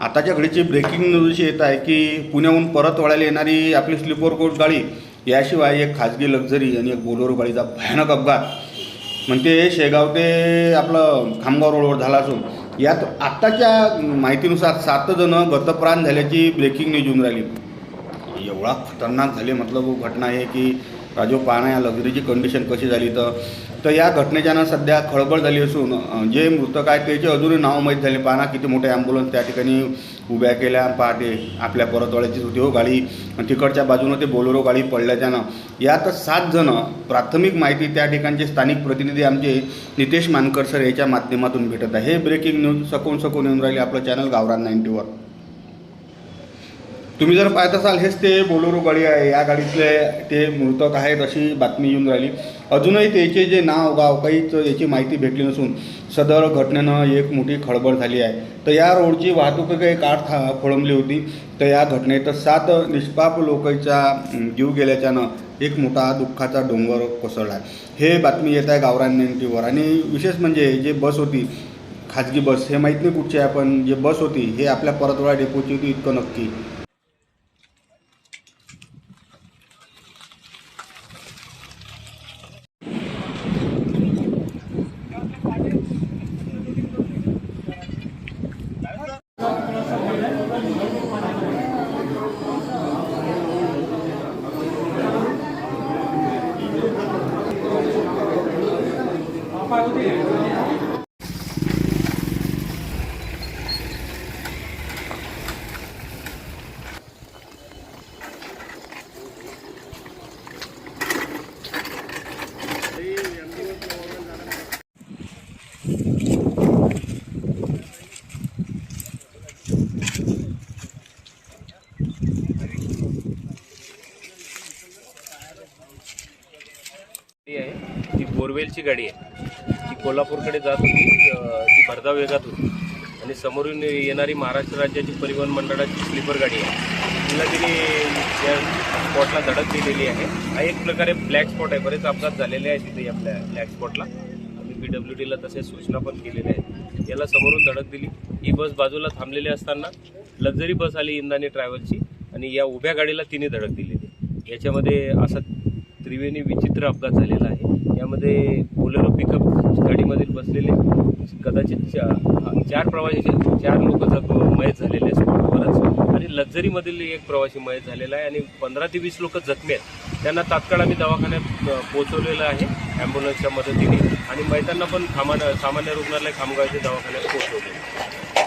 आताच्या घडीची breaking news अशी येत आहे की पुण्याहून परत वळायला येणारी आपली स्लीपर कोच गाडी याशिवाय एक खाजगी लक्झरी आणि एक बोलोरो गाडीचा भयानक अपघात. म्हणते शेगाव ते आपलं खामगाव रोडवर झाला असून यात आत्ताच्या माहितीनुसार सात जण गतप्राण झाल्याची ब्रेकिंग न्यूज येऊन राहिली. एवढा खतरनाक झाले मतलब घटना आहे की राजू पाहणा या लक्झरीची कंडिशन कशी झाली तर. तर या घटनेच्यानं सध्या खळबळ झाली असून जे मृतक आहेत त्याचे अजूनही नाव माहीत झाले. पाहणा किती मोठे ॲम्ब्युलन्स त्या ठिकाणी उभ्या केल्या. पहाटे आपल्या परतवाड्याची होती हो गाडी. आणि तिकडच्या बाजूनं ते बोलेरो गाडी पडल्याच्यानं यात सात जण प्राथमिक माहिती त्या ठिकाणचे स्थानिक प्रतिनिधी आमचे नितेश मानकर सर याच्या माध्यमातून भेटत आहे. हे ब्रेकिंग न्यूज सकून सकून येऊन राहिले आपलं चॅनल गावरान नाईन्टीवर तुम्ही जर पाहत असाल हेच ते बोलेरो गाडी आहे. या गाडीतले ते मृतक आहेत अशी बातमी येऊन राहिली. अजूनही त्याचे जे नाव गाव काहीच याची माहिती भेटली नसून सदर घटनेनं एक मोठी खळबळ झाली आहे. तर या रोडची वाहतूक काही काठ था खोळंबली होती. तर या घटनेत सात निष्पाप लोकांचा जीव गेल्याच्यानं एक मोठा दुःखाचा डोंगर कोसळला आहे. हे बातमी येत आहे गावरान टीव्हीवर आणि विशेष म्हणजे जे बस होती खाजगी बस हे माहीत नाही कुठची आहे पण जे बस होती हे आपल्या परतवाडा डेपोची होती इतकं नक्की. गाडी आहे ती बोरवेलची गाडी आहे. ती कोल्हापूरकडे जात होती ती भरधाव वेगात होती. आणि समोरून येणारी महाराष्ट्र राज्याची परिवहन मंडळाची स्लीपर गाडी आहे. तिला तिने या स्पॉटला धडक दिलेली आहे. हा एक प्रकारे ब्लॅक स्पॉट आहे. बरेच अपघात झालेले आहेत तिथे आपल्या ब्लॅक स्पॉटला आम्ही पी डब्ल्यू डीला तसे सूचना पण केलेल्या आहेत. याला समोरून धडक दिली. ही बस बाजूला थांबलेली असताना लक्झरी बस आली इंदानी ट्रॅव्हलची आणि या उभ्या गाडीला तिने धडक दिलेली याच्यामध्ये असा त्रिवेणी विचित्र अपघात झालेला आहे. यामध्ये बोलेरो पिकअप गाडीमधील बसलेले. कदाचित चा- चार प्रवासी चार लोक जख मयत झालेले स्पॉटवरच आणि लक्झरीमधील एक प्रवासी मयत झालेला आहे आणि पंधरा ते वीस लोक जखमी आहेत. त्यांना तात्काळ आम्ही दवाखान्यात पोहोचवलेलं आहे ॲम्ब्युलन्सच्या मदतीने. आणि मैतांना पण खामान सामान्य रुग्णालय खामगावच्या दवाखान्यात पोहोचवलेलं आहे.